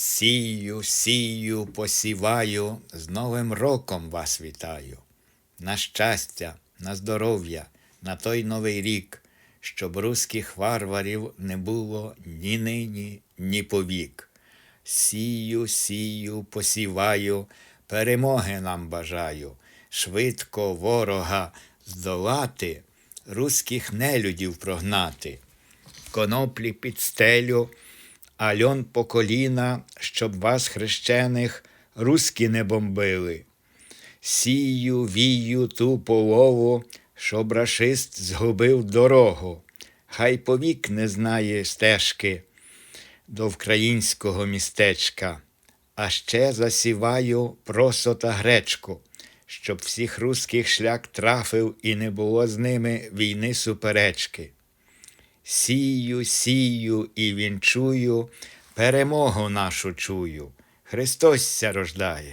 Сію, сію, посіваю, з Новим роком вас вітаю. На щастя, на здоров'я, на той новий рік, щоб руських варварів не було ні нині, ні повік. Сію, сію, посіваю, перемоги нам бажаю, швидко ворога здолати, руських нелюдів прогнати коноплі під стелю, а льон по коліна, щоб вас, хрещених, руські не бомбили. Сію, вію ту полову, щоб рашист згубив дорогу, хай повік не знає стежки до вкраїнського містечка, а ще засіваю просо та гречку, щоб всіх руських шлях трафив і не було з ними війни суперечки. Сію, сію і вінчую, перемогу нашу чую. Христос ся рождає.